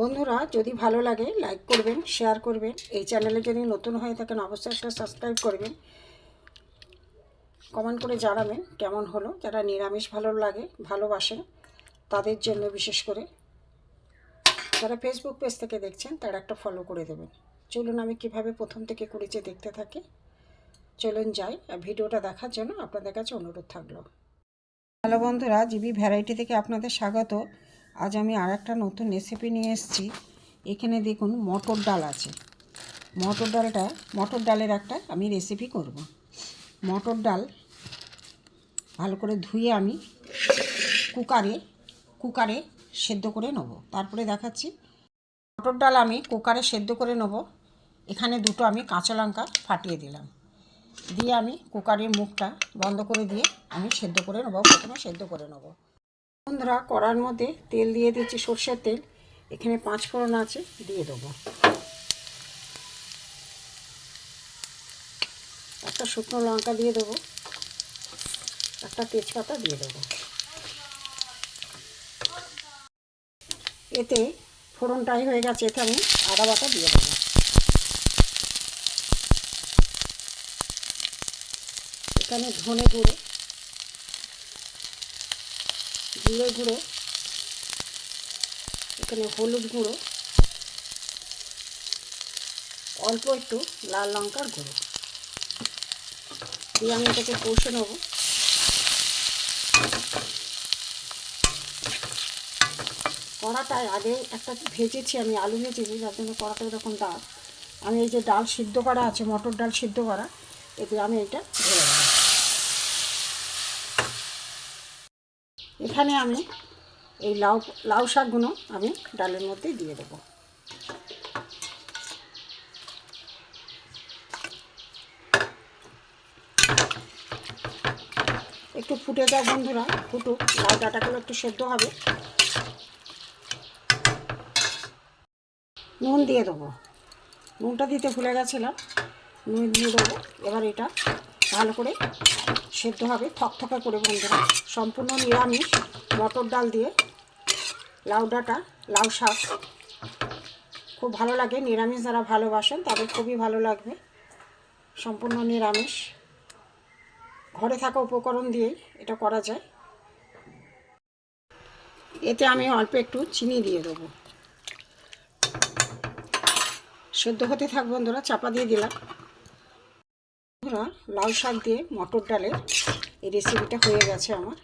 বন্ধুরা, যদি ভালো লাগে লাইক করবেন শেয়ার করবেন। এই চ্যানেলে যদি নতুন হয়ে থাকেন, অবশ্যই একটা সাবস্ক্রাইব করবেন। কমেন্ট করে জানাবেন কেমন হলো, যারা নিরামিষ ভালো লাগে, ভালোবাসেন, তাদের জন্য বিশেষ করে। যারা ফেসবুক পেজ থেকে দেখছেন, তারা একটা ফলো করে দেবেন। চলুন আমি কীভাবে প্রথম থেকে করেছি দেখতে থাকি। চলুন যাই, আর ভিডিওটা দেখার জন্য আপনাদের কাছে অনুরোধ থাকল। হ্যালো বন্ধুরা, জিবি ভ্যারাইটি থেকে আপনাদের স্বাগত। আজ আমি আর একটা নতুন রেসিপি নিয়ে এসেছি। এখানে দেখুন মটর ডাল আছে। মটর ডালটা, মটর ডালের একটা আমি রেসিপি করব। মটর ডাল ভালো করে ধুয়ে আমি কুকারে কুকারে সেদ্ধ করে নেব। তারপরে দেখাচ্ছি। মটর ডাল আমি কুকারে সেদ্ধ করে নেব। এখানে দুটো আমি কাঁচা লঙ্কা ফাটিয়ে দিলাম। দিয়ে আমি কুকারের মুখটা বন্ধ করে দিয়ে আমি সেদ্ধ করে নেব। প্রথমে সেদ্ধ করে নেব। বন্ধুরা, কড়ার মধ্যে তেল দিয়ে দিচ্ছি সর্ষের তেল। এখানে পাঁচ ফোড়ন আছে, দিয়ে দেবো। একটা শুকনো লঙ্কা দিয়ে দেবো। একটা তেজপাতা দিয়ে দেবো। এতে ফোড়নটাই হয়ে গেছে, এতে আমি আদা বাটা দিয়ে দেবো। এখানে ধনে গুঁড়ো জিরে গুঁড়ো, এখানে হলুদ গুঁড়ো, অল্প একটু লাল লঙ্কার গুঁড়ো। দিয়ে আমি এটাকে কষে নেব। কড়াটায় আগে একটা ভেজেছি আমি, আলু ভেজেছি, যার জন্য কড়াটা এরকম ডাল। আমি এই যে ডাল সিদ্ধ করা আছে, মটর ডাল সিদ্ধ করা, এতে আমি এটা ঢেলে দেবো। এখানে আমি এই লাউ লাউ শাকগুলো আমি ডালের মধ্যে দিয়ে দেবো। একটু ফুটে যাও বন্ধুরা, ফুটুক, লাউ ডাটাগুলো একটু সেদ্ধ হবে। নুন দিয়ে দেবো। নুনটা দিতে ভুলে গেছিলাম, নুন দিয়ে দেবো। এবার এটা ভালো করে সেদ্ধ হবে, থকথকা করে বন্ধুরা। সম্পূর্ণ নিরামিষ, মটর ডাল দিয়ে লাউ ডাঁটা, লাউ শাক। খুব ভালো লাগে, নিরামিষ যারা ভালোবাসেন তাদের খুবই ভালো লাগবে। সম্পূর্ণ নিরামিষ। ঘরে থাকা উপকরণ দিয়েই এটা করা যায়। এতে আমি অল্প একটু চিনি দিয়ে দেবো। সেদ্ধ হতে থাক বন্ধুরা, চাপা দিয়ে দিলাম। বন্ধুরা লাউ শাক দিয়ে মটর ডালের এই রেসিপিটা হয়ে গেছে আমার।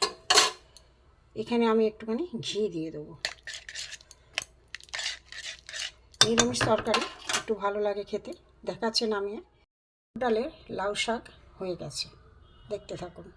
এখানে আমি একটুখানি ঘি দিয়ে দেবো। নিরামিষ তরকারি, একটু ভালো লাগে খেতে। দেখাচ্ছে নামিয়ে। ডালের লাউ শাক হয়ে গেছে। দেখতে থাকুন।